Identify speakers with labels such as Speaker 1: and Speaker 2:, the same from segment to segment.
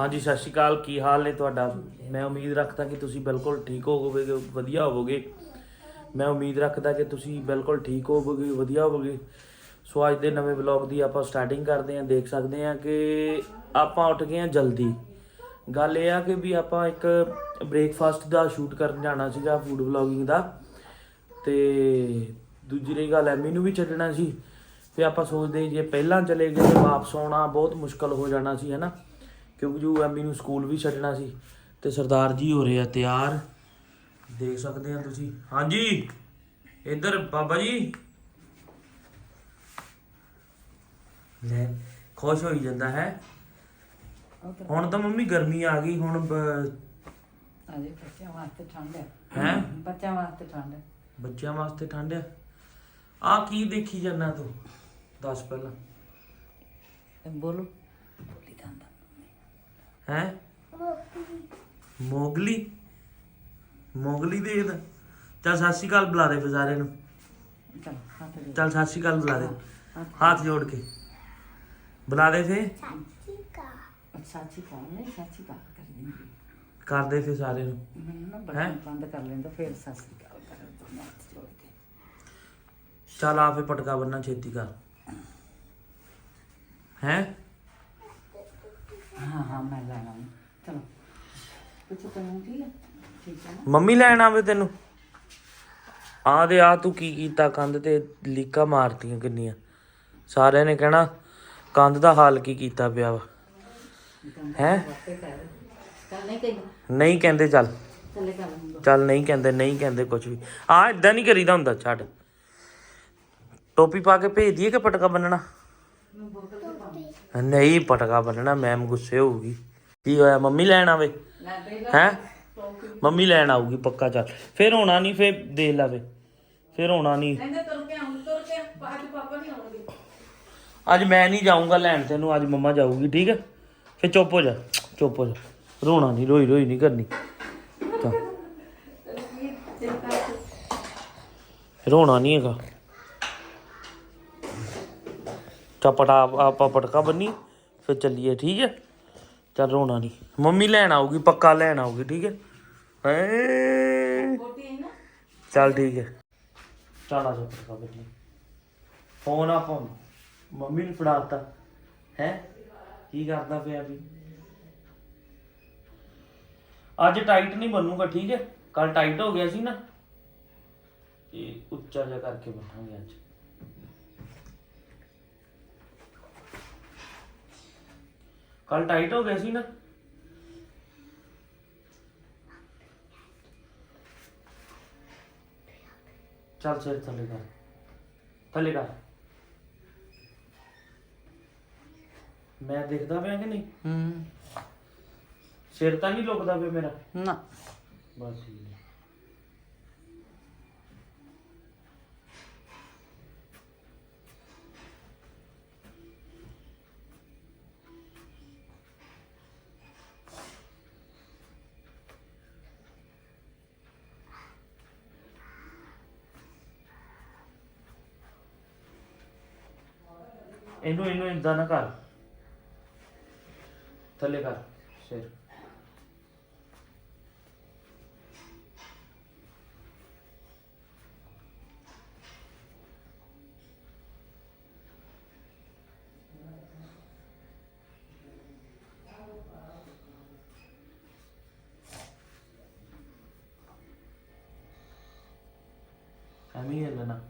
Speaker 1: ਹਾਂਜੀ, ਸਤਿ ਸ਼੍ਰੀ ਅਕਾਲ। ਕੀ ਹਾਲ ਨੇ ਤੁਹਾਡਾ? ਮੈਂ ਉਮੀਦ ਰੱਖਦਾ ਕਿ ਤੁਸੀਂ ਬਿਲਕੁਲ ਠੀਕ ਹੋਵੋਗੇ, ਵਧੀਆ ਹੋਵੋਗੇ। ਮੈਂ ਉਮੀਦ ਰੱਖਦਾ ਕਿ ਤੁਸੀਂ ਬਿਲਕੁਲ ਠੀਕ ਹੋਵੋਗੇ, ਵਧੀਆ ਹੋਵੋਗੇ। ਸੋ, ਅੱਜ ਦੇ ਨਵੇਂ ਵਲੌਗ ਦੀ ਆਪਾਂ ਸਟਾਰਟਿੰਗ ਕਰਦੇ ਹਾਂ। ਦੇਖ ਸਕਦੇ ਹਾਂ ਕਿ ਆਪਾਂ ਉੱਠ ਗਏ ਹਾਂ ਜਲਦੀ। ਗੱਲ ਇਹ ਆ ਕਿ ਵੀ ਆਪਾਂ ਇੱਕ ਬ੍ਰੇਕਫਾਸਟ ਦਾ ਸ਼ੂਟ ਕਰਨ ਜਾਣਾ ਸੀਗਾ ਫੂਡ ਵਲੌਗਿੰਗ ਦਾ। ਤੇ ਦੂਜੀ ਰਹੀ ਗੱਲ, ਐਮੀ ਨੂੰ ਵੀ ਛੱਡਣਾ ਸੀ। ਤੇ ਆਪਾਂ ਸੋਚਦੇ ਜੇ ਪਹਿਲਾਂ ਚਲੇ ਗਏ ਤੇ ਵਾਪਸ ਆਉਣਾ ਬਹੁਤ ਮੁਸ਼ਕਲ ਹੋ ਜਾਣਾ ਸੀ ਹੈਨਾ ਕਿਉਂਕਿ ਜੋ ਐਮੀ ਨੂੰ ਸਕੂਲ ਵੀ ਛੱਡਣਾ ਸੀ ਤੇ ਸਰਦਾਰ ਜੀ ਹੋ ਰਹੇ ਆ ਤਿਆਰ। ਦੇਖ ਸਕਦੇ ਆ ਤੁਸੀਂ। ਹਾਂਜੀ। ਇੱਧਰ ਬਾਬਾ ਜੀ। ਲੈ ਖੁਸ਼ ਹੋਈ ਜਾਂਦਾ ਹੈ। ਹੁਣ ਤਾਂ ਮੰਮੀ ਗਰਮੀ ਆ ਗਈ ਹੁਣ
Speaker 2: ਅਜੇ ਬੱਚਿਆਂ ਵਾਸਤੇ ਠੰਡ ਹੈ।
Speaker 1: ਹੈਂ?
Speaker 2: ਬੱਚਿਆਂ ਵਾਸਤੇ ਠੰਡ ਹੈ।
Speaker 1: ਬੱਚਿਆਂ ਵਾਸਤੇ ਠੰਡ ਆ ਆ ਕੀ ਦੇਖੀ ਜਾਂਦਾ ਤੂੰ? ਦੱਸ ਪਹਿਲਾਂ।
Speaker 2: ਬੋਲੋ।
Speaker 1: ਹੈ? ਮੋਗਲੀ। ਮੋਗਲੀ ਦੇਖਦਾ ਚੱਲ ਸਤਿ ਸ਼੍ਰੀ ਅਕਾਲ ਬੁਲਾ ਦੇ ਸਾਰਿਆਂ ਨੂੰ।
Speaker 2: ਚਲ ਦੇ
Speaker 1: ਸਤਿ ਸ਼੍ਰੀ ਅਕਾਲ ਬੁਲਾ ਦੇ।
Speaker 2: ਹੱਥ
Speaker 1: ਜੋੜ ਕੇ। ਬੁਲਾ ਦੇ ਫੇ
Speaker 2: ਸਾਚੀ ਕੌਣ ਨੇ? ਸਾਚੀ ਬਾਤ ਕਰਨੀ ਹੁੰਦੀ
Speaker 1: ਕਰਦੇ ਫੇ ਸਾਰਿਆਂ ਨੂੰ। ਹੈਂ?
Speaker 2: ਬੰਦ ਕਰ ਲੈਂਦਾ ਫਿਰ ਸਾਸੀ ਗੱਲ ਕਰ ਦੋ
Speaker 1: ਚੱਲ ਆ ਫੇ ਪਟਕਾ ਬੰਨਾ ਛੇਤੀ ਕਰ। ਹਾਂ
Speaker 2: ਹਾਂ ਮੈਂ ਲੈਣਾ ਚਲੋ ਕੁਛ ਤੈਨੂੰ ਠੀਕ ਹੈ ਠੀਕ ਹੈ ਨਾ
Speaker 1: ਮੰਮੀ ਲੈਣ ਆਵੇ ਤੈਨੂੰ? ਆ ਦੇ ਆ ਤੂੰ ਕੀ ਕੀਤਾ ਕੰਧ ਤੇ ਲੀਕਾਂ ਮਾਰਤੀਆਂ ਕਿੰਨੀਆਂ। ਸਾਰਿਆਂ ਨੇ ਕਹਿਣਾ, ਕੰਧ ਦਾ ਹਾਲ ਕੀ ਕੀਤਾ ਪਿਆ ਵਾ। ਹੈ?
Speaker 2: ਚੱਲ ਨਹੀਂ ਕਹੀ
Speaker 1: ਨਹੀਂ ਕਹਿੰਦੇ ਚੱਲ।
Speaker 2: ਚੱਲੇ ਕਰ ਲੂੰਗਾ
Speaker 1: ਚੱਲ ਨਹੀਂ ਕਹਿੰਦੇ ਨਹੀਂ ਕਹਿੰਦੇ ਕੁਝ ਵੀ। ਆ ਇਦਾਂ ਨਹੀਂ ਕਰੀਦਾ ਹੁੰਦਾ, ਛੱਡ। ਟੋਪੀ ਪਾ ਕੇ ਭੇਜ ਦਈਏ ਕਿ ਪਟਕਾ ਬੰਨਣਾ? ਨਹੀਂ, ਪਟਕਾ ਬੰਨਣਾ, ਮੈਮ ਗੁੱਸੇ ਹੋਊਗੀ। ਕੀ ਹੋਇਆ, ਮੰਮੀ ਲੈਣ ਆਵੇ?
Speaker 2: ਲੈ ਦੇ
Speaker 1: ਮੰਮੀ ਲੈਣ ਆਊਗੀ ਪੱਕਾ ਚੱਲ। ਫਿਰ ਹੋਣਾ ਨਹੀਂ ਫਿਰ ਦੇਖ ਲਾਵੇ ਫਿਰ। ਹੋਣਾ ਨਹੀਂ
Speaker 2: ਕਹਿੰਦੇ ਤੁਰ ਕੇ ਆਉਂ ਤੁਰ ਕੇ ਅੱਜ ਪਾਪਾ ਨਹੀਂ ਆਉਣਗੇ।
Speaker 1: ਅੱਜ ਮੈਂ ਨਹੀਂ ਜਾਊਂਗਾ ਲੈਣ ਤੈਨੂੰ ਅੱਜ ਮੰਮਾ ਜਾਊਗੀ ਠੀਕ ਹੈ ਫਿਰ ਚੁੱਪ ਹੋ ਜਾ ਚੁੱਪ ਹੋ ਜਾ। ਰੋਣਾ ਨਹੀਂ ਰੋਈ ਰੋਈ ਨਹੀਂ ਕਰਨੀ। ਰੋਣਾ ਨਹੀਂ ਹੈਗਾ। ਚਪਟਾ ਆਪਾਂ ਪਟਕਾ ਬੰਨੀ ਫਿਰ ਚੱਲੀਏ ਠੀਕ ਹੈ ਚੱਲ ਰੋਣਾ ਨਹੀਂ ਮੰਮੀ ਲੈਣ ਆਊਗੀ ਪੱਕਾ ਲੈਣ ਆਊਗੀ ਠੀਕ ਹੈ ਹੈਂ। ਚੱਲ ਠੀਕ ਹੈ। ਚੱਲ ਆ ਜਾ ਪਟਕਾ ਬੰਨੀ ਫੋਨ ਆਪਾਂ ਮੰਮੀ ਨੂੰ ਫੜਾਤਾ ਹੈ? ਕੀ ਕਰਦਾ ਪਿਆ ਵੀ? ਅੱਜ ਟਾਈਟ ਨਹੀਂ ਬਣੂਗਾ ਠੀਕ ਹੈ? ਕੱਲ ਟਾਈਟ ਹੋ ਗਿਆ ਸੀ ਨਾ। ਇਹ ਉੱਚਾ ਜਿਹਾ ਕਰਕੇ ਬੈਠਾਂਗੇ ਅੱਜ। ਕੱਲ ਟਾਈਟ ਹੋ ਗਿਆ ਸੀ ਨਾ। ਚੱਲ ਸਿਰ ਥੱਲੇ ਕਰ। ਥੱਲੇ ਕਰ। ਮੈਂ ਦਿਖਦਾ ਪਿਆ ਕਿ ਨਹੀਂ?
Speaker 2: ਹੂੰ।
Speaker 1: ਸਿਰ ਤਾਂ ਨਹੀਂ ਲੁਕਦਾ ਪਿਆ ਮੇਰਾ।
Speaker 2: ਨਾ।
Speaker 1: ਬਸ ਠੀਕ ਇਹਨੂੰ ਇਹਨੂੰ ਇਦਾਂ ਨਾ ਕਰ। ਥੱਲੇ ਕਰ ਸਿਰ। ਐਵੇਂ ਹੀ ਹਿੱਲਣਾ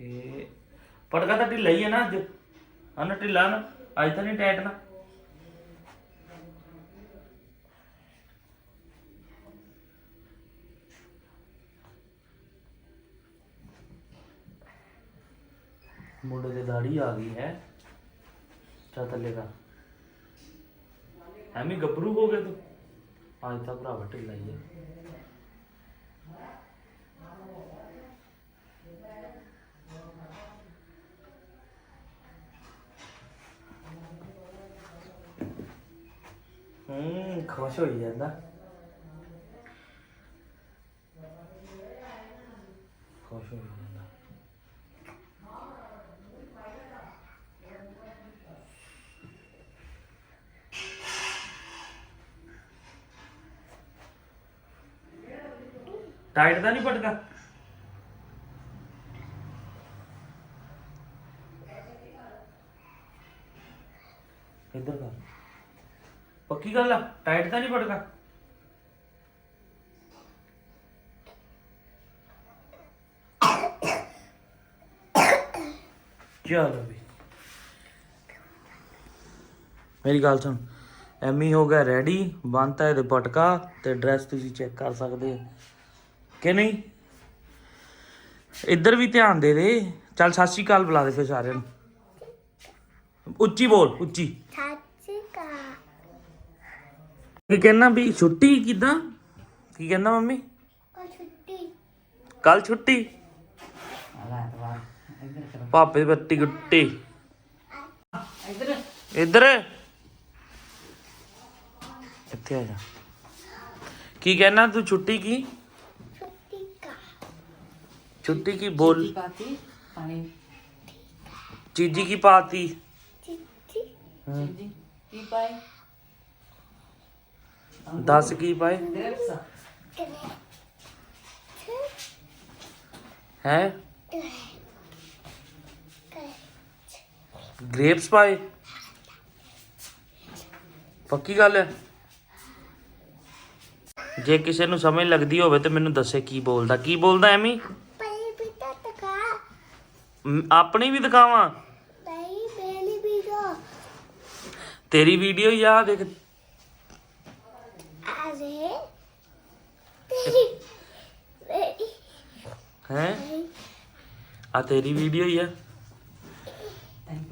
Speaker 1: ਏ। ਪਟਕਾ ਤਾਂ ਢਿੱਲਾ ਹੀ ਹੈ ਨਾ ਅੱਜ। ਹਨ ਢਿੱਲਾ ਨਾ, ਅੱਜ ਤਾਂ ਨਹੀਂ ਟਾਈਟ ਨਾ। ਮੁੰਡੇ ਦੇ ਦਾੜੀ ਆ ਗਈ ਹੈ। ਚਾ ਥੱਲੇ ਦਾ ਐਵੇਂ ਗੱਭਰੂ ਹੋ ਗਏ ਤੂੰ। ਅੱਜ ਤਾਂ ਭਰਾਵਾ ਢਿੱਲਾ ਹੀ ਹੈ ਹੂੰ ਖੁਸ਼ ਹੋਈ ਜਾਂਦਾ ਖੁਸ਼ ਹੋਈ ਜਾਂਦਾ ਟਾਈਟ ਤਾਂ ਨਹੀਂ ਪਟਕਾ ਇੱਧਰ ਕਰ ਪੱਕੀ ਗੱਲ ਆ? ਟਾਈਟ ਤਾਂ ਨਹੀਂ ਪਟਕਾ? ਚਲੋ ਵੀ ਮੇਰੀ ਗੱਲ ਸੁਣ। ਐਮੀ ਹੋ ਗਿਆ ਰੈਡੀ ਬੰਨਤਾ ਇਹਦੇ ਪਟਕਾ ਤੇ ਡਰੈਸ ਤੁਸੀਂ ਚੈੱਕ ਕਰ ਸਕਦੇ ਹੋ। ਕਿ ਨਹੀਂ? ਇੱਧਰ ਵੀ ਧਿਆਨ ਦੇ ਦੇ। ਚੱਲ ਸਤਿ ਸ਼੍ਰੀ ਅਕਾਲ ਬੁਲਾ ਦੇ ਫਿਰ ਸਾਰਿਆਂ ਨੂੰ। ਉੱਚੀ ਬੋਲ ਉੱਚੀ। ਕੀ ਕਹਿਣਾ ਵੀ ਛੁੱਟੀ ਕਿਦਾਂ? ਕੀ ਕਹਿੰਦਾ ਮੰਮੀ? ਕੱਲ ਛੁੱਟੀ।
Speaker 2: ਆਲਾ ਤਵਾ ਇੱਧਰ ਕਰੋ।
Speaker 1: ਪਾਪੇ ਦੀ ਬੱਤੀ ਗੁੱਟੀ।
Speaker 2: ਇੱਧਰ।
Speaker 1: ਇੱਧਰ। ਇੱਥੇ ਆ ਜਾ। ਕੀ ਕਹਿਣਾ ਤੂੰ ਛੁੱਟੀ ਕੀ?
Speaker 3: ਛੁੱਟੀ ਕਾ।
Speaker 1: ਛੁੱਟੀ ਕੀ ਬੋਲ?
Speaker 2: ਪਾਤੀ ਪਾਣੀ।
Speaker 1: ਚੀਜੀ ਕੀ ਪਾਤੀ?
Speaker 3: ਚਿੱਠੀ
Speaker 2: ਜੀ ਕੀ ਪਾਈ?
Speaker 1: ਦੱਸ ਕੀ ਪਾਏ? ਹੈ? ਗ੍ਰੇਪਸ ਪਾਏ? ਪੱਕੀ ਗੱਲ ਹੈ? ਜੇ ਕਿਸੇ ਨੂੰ ਸਮਝ ਲੱਗਦੀ ਹੋਵੇ ਤੇ ਮੈਨੂੰ ਦੱਸੇ ਕੀ ਬੋਲਦਾ। ਕੀ ਬੋਲਦਾ ਐਮੀ? ਆਪਣੀ ਵੀ ਦਿਖਾਵਾਂ? ਤੇਰੀ ਵੀਡੀਓ ਆ ਦੇਖ
Speaker 3: ਅਰੇ ਤੇਰੀ ਤੇਰੀ
Speaker 1: ਹੈ? ਆ ਤੇਰੀ ਵੀਡੀਓ ਹੀ ਆ।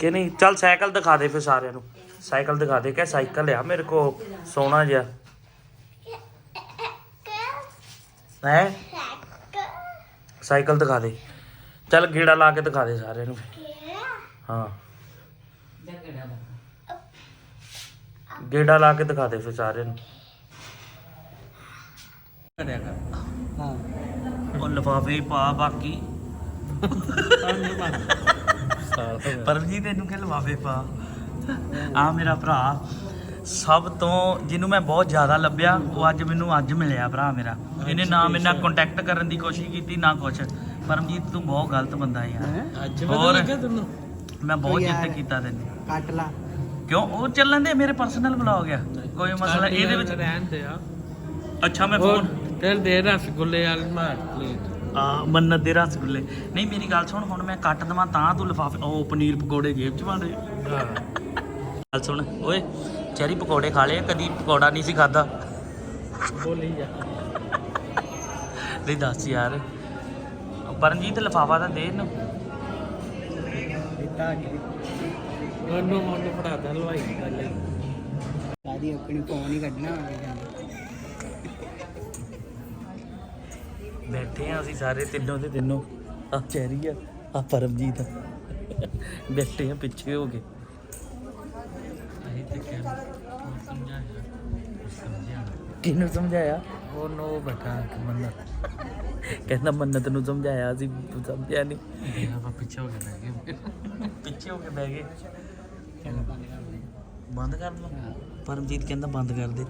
Speaker 1: ਕਿ ਨਹੀਂ? ਚੱਲ ਸਾਈਕਲ ਦਿਖਾ ਦੇ ਫਿਰ ਸਾਰਿਆਂ ਨੂੰ। ਸਾਈਕਲ ਦਿਖਾ ਦੇ ਕਿ ਸਾਈਕਲ ਆ ਮੇਰੇ ਕੋ ਸੋਹਣਾ ਜਿਹਾ। ਹੈ? ਸਾਈਕਲ ਦਿਖਾ ਦੇ। ਚੱਲ ਗੇੜਾ ਲਾ ਕੇ ਦਿਖਾ ਦੇ ਸਾਰਿਆਂ ਨੂੰ ਹਾਂ। ਗੇੜਾ ਲਾ ਕੇ ਦਿਖਾ ਦੇ ਫਿਰ ਸਾਰਿਆਂ ਨੂੰ।
Speaker 2: ਕਰਿਆ ਕਰ। ਹਾਂ।
Speaker 1: ਉਹ ਲਫਾਫੇ ਪਾ ਬਾਕੀ। ਪਰਮਜੀਤ ਤੈਨੂੰ ਕਿ ਲਫਾਫੇ ਪਾ। ਆ ਮੇਰਾ ਭਰਾ। ਸਭ ਤੋਂ ਜਿਹਨੂੰ ਮੈਂ ਬਹੁਤ ਜ਼ਿਆਦਾ ਲੱਭਿਆ ਉਹ ਅੱਜ ਮੈਨੂੰ ਅੱਜ ਮਿਲਿਆ ਭਰਾ ਮੇਰਾ। ਇਹਨੇ ਨਾ ਮੇਰੇ ਨਾਲ ਕੰਟੈਕਟ ਕਰਨ ਦੀ ਕੋਸ਼ਿਸ਼ ਕੀਤੀ ਨਾ ਕੁਛ। ਪਰਮਜੀਤ ਤੂੰ ਬਹੁਤ ਗਲਤ ਬੰਦਾ ਯਾਰ।
Speaker 2: ਅੱਜ
Speaker 1: ਹੋਰ?
Speaker 2: ਲੱਗਾ ਤੈਨੂੰ?
Speaker 1: ਮੈਂ ਬਹੁਤ। ਜਿੱਤ ਕੀਤਾ ਤੈਨੂੰ।
Speaker 2: ਕੱਟ ਲਾ।
Speaker 1: ਕਿਉਂ? ਉਹ ਚੱਲਣ ਦੇ ਮੇਰੇ ਪਰਸਨਲ ਬਲੌਗ ਆ। ਕੋਈ ਮਸਲਾ ਇਹਦੇ ਵਿੱਚ
Speaker 4: ਰਹਿਣ ਦੇ ਆ।
Speaker 1: ਅੱਛਾ ਮੈਂ ਫੋਨ
Speaker 4: ਤੇਲ ਦੇ ਰਸਗੁੱਲੇ ਵਾਲ ਮਾਰ ਪਲੇਟ।
Speaker 1: ਆ ਮੰਨਤ ਦੇ ਰਸਗੁੱਲੇ। ਨਹੀਂ ਮੇਰੀ ਗੱਲ ਸੁਣ ਹੁਣ ਮੈਂ ਕੱਟ ਦਵਾਂ ਤਾਂ ਤੂੰ ਲਿਫਾਫੇ ਉਹ ਪਨੀਰ ਪਕੌੜੇ ਜੇਬ ਚ ਪਾ ਦੇ।
Speaker 4: ਹਾਂ।
Speaker 1: ਗੱਲ ਸੁਣ ਓਏ ਚੈਰੀ ਪਕੌੜੇ ਖਾ ਲਏ ਕਦੀ ਪਕੌੜਾ ਨਹੀਂ ਸੀ ਖਾਦਾ
Speaker 4: ਬੋਲੀ ਜਾ।
Speaker 1: ਨਹੀਂ ਦੱਸ ਯਾਰ। ਪਰਨਜੀਤ ਲਿਫਾਫਾ ਤਾਂ ਦੇ ਇਹਨੂੰ।
Speaker 4: ਦਿੱਤਾ ਕਿ ਉਹਨੂੰ ਉਹਨੂੰ ਫੜਾ ਦੇ ਗੱਲ
Speaker 2: ਸਾਡੀ ਆਪਣੀ ਫੋਨ ਹੀ ਕੱਢਣਾ।
Speaker 1: ਬੈਠੇ ਆ ਅਸੀਂ ਸਾਰੇ ਤਿੰਨੋਂ ਦੇ ਤਿੰਨੋਂ। ਆ ਚੈਰੀ ਆ ਆ ਪਰਮਜੀਤ। ਬੈਠੇ ਆ ਪਿੱਛੇ ਹੋ ਕੇ।
Speaker 4: ਅਸੀਂ ਤੇ ਸਮਝਾਇਆ। ਸਮਝਿਆ।
Speaker 1: ਕਿਹਨੂੰ ਸਮਝਾਇਆ?
Speaker 4: ਉਹਨੂੰ ਬੈਠਾ ਕਿ ਮੰਨਤ
Speaker 1: ਕਹਿੰਦਾ ਮੰਨਤ ਨੂੰ ਸਮਝਾਇਆ ਸੀ ਤੂੰ ਸਮਝਿਆ ਨਹੀਂ
Speaker 4: ਆਪਾਂ ਪਿੱਛੇ ਹੋ ਕੇ ਬਹਿ ਗਏ।
Speaker 1: ਪਿੱਛੇ ਹੋ ਕੇ ਬਹਿ ਗਏ। ਬੰਦ ਕਰ ਲਓ। ਪਰਮਜੀਤ ਕਹਿੰਦਾ ਬੰਦ ਕਰ ਦੇ।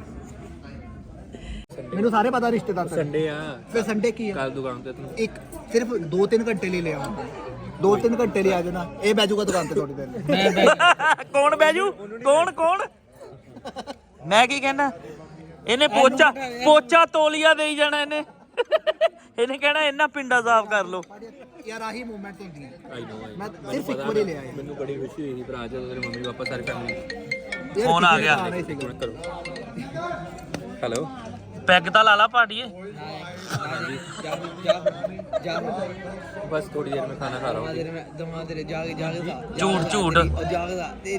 Speaker 5: ਮੈਨੂੰ ਸਾਰੇ ਪਤਾ ਰਿਸ਼ਤੇਦਾਰ ਤੇਰੇ।
Speaker 4: ਸੰਡੇ ਆ।
Speaker 5: ਫਿਰ ਸੰਡੇ ਕੀ ਹੈ
Speaker 4: ਕੱਲ ਦੁਕਾਨ ਤੇ ਤੂੰ
Speaker 5: ਇੱਕ ਸਿਰਫ 2-3 ਘੰਟੇ ਲਈ ਲਿਆ 2-3 ਘੰਟੇ ਲਈ ਆ ਜਾਣਾ। ਇਹ ਬਹਿ ਜਾਊਗਾ ਦੁਕਾਨ ਤੇ ਥੋੜੀ ਦੇਰ
Speaker 1: ਕੌਣ ਬੈਜੂ ਕੌਣ ਕੌਣ? ਮੈਂ ਕੀ ਕਹਿਣਾ? ਇਹਨੇ ਪੋਚਾ ਪੋਚਾ ਤੋਲੀਆ ਦੇਈ ਜਾਣਾ ਇਹਨੇ। ਇਹਨੇ ਕਹਿਣਾ ਇਹਨਾਂ ਪਿੰਡਾ ਸਾਫ਼ ਕਰ ਲੋ
Speaker 5: ਯਾਰ ਆਹੀ ਮੂਵਮੈਂਟ
Speaker 4: ਆਈ ਨੋ ਆਈ
Speaker 5: ਮੈਂ ਸਿਰਫ ਇੱਕ ਵਾਰੀ ਲਿਆ ਯਾਰ
Speaker 4: ਮੈਨੂੰ ਬੜੀ ਖੁਸ਼ੀ ਹੋਈ ਸੀ ਭਰਾ ਜਦੋਂ ਤੇਰੇ ਮੰਮੀ ਪਾਪਾ ਸਾਰੇ ਫੈਮਿਲੀ
Speaker 5: ਯਾਰ
Speaker 1: ਫੋਨ ਆ
Speaker 5: ਕਿਸੇ
Speaker 1: ਗਿਆ।
Speaker 5: ਆਉਣਾ ਹੀ ਸੀਗਾ।
Speaker 4: ਕਰੋ। ਹੈਲੋ
Speaker 1: ਪੈਗ ਦਾ ਲਾ ਲਾ
Speaker 6: ਪਾਰਟੀਏ
Speaker 4: ਬਸ ਥੋੜੀ ਦੇਰ ਮੈਂ ਖਾਣਾ ਖਾ
Speaker 6: ਰਹਾ ਹਾਂ। ਦਮਾ ਤੇਰੇ ਜਾਗ ਜਾਗਦਾ।
Speaker 1: ਝੂਠ ਝੂਠ।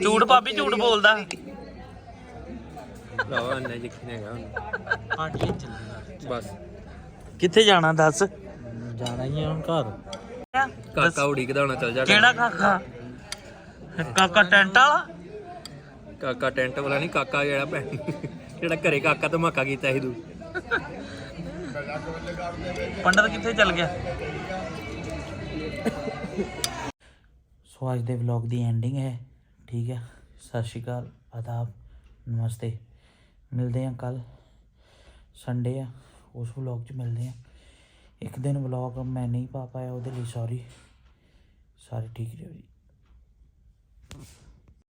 Speaker 1: ਝੂਠ ਭਾਬੀ ਝੂਠ ਬੋਲਦਾ।
Speaker 4: ਲਓ ਅੰਨੇ ਜਿੱਥੇ ਹੈਗਾ
Speaker 6: ਪਾਰਟੀ ਚੱਲਦੀ
Speaker 4: ਬਸ।
Speaker 1: ਕਿੱਥੇ ਜਾਣਾ ਦੱਸ?
Speaker 6: ਜਾਣਾ ਹੀ ਆ ਹੁਣ ਘਰ।
Speaker 4: ਕਾਕਾ ਉੜੀ ਕਢਾਉਣਾ ਚੱਲ ਜਾ
Speaker 1: ਕਿਹੜਾ ਕਾਕਾ? ਕਾਕਾ ਟੈਂਟ ਵਾਲਾ?
Speaker 4: ਕਾਕਾ ਟੈਂਟ ਵਾਲਾ ਨਹੀਂ ਕਾਕਾ ਜਿਹੜਾ ਭੈਣ ਜਿਹੜਾ ਘਰੇ ਕਾਕਾ ਧਮਾਕਾ ਕੀਤਾ ਸੀ ਤੂੰ।
Speaker 1: ਪੰਡਤ ਕਿੱਥੇ ਚੱਲ ਗਿਆ? ਸੋ ਅੱਜ ਦੇ ਵਲੌਗ ਦੀ ਐਂਡਿੰਗ ਹੈ। ਠੀਕ ਹੈ। ਸਤਿ ਸ਼੍ਰੀ ਅਕਾਲ। ਆਦਾਬ। ਨਮਸਤੇ। ਮਿਲਦੇ ਹਾਂ ਕੱਲ ਸੰਡੇ ਆ। ਉਸ ਵਲੌਗ 'ਚ ਮਿਲਦੇ ਹਾਂ। ਇੱਕ ਦਿਨ ਵਲੌਗ ਮੈਂ ਨਹੀਂ ਪਾ ਪਾਇਆ ਉਹਦੇ ਲਈ ਸੌਰੀ ਸਾਰੇ ਠੀਕ ਰਹੋ ਜੀ।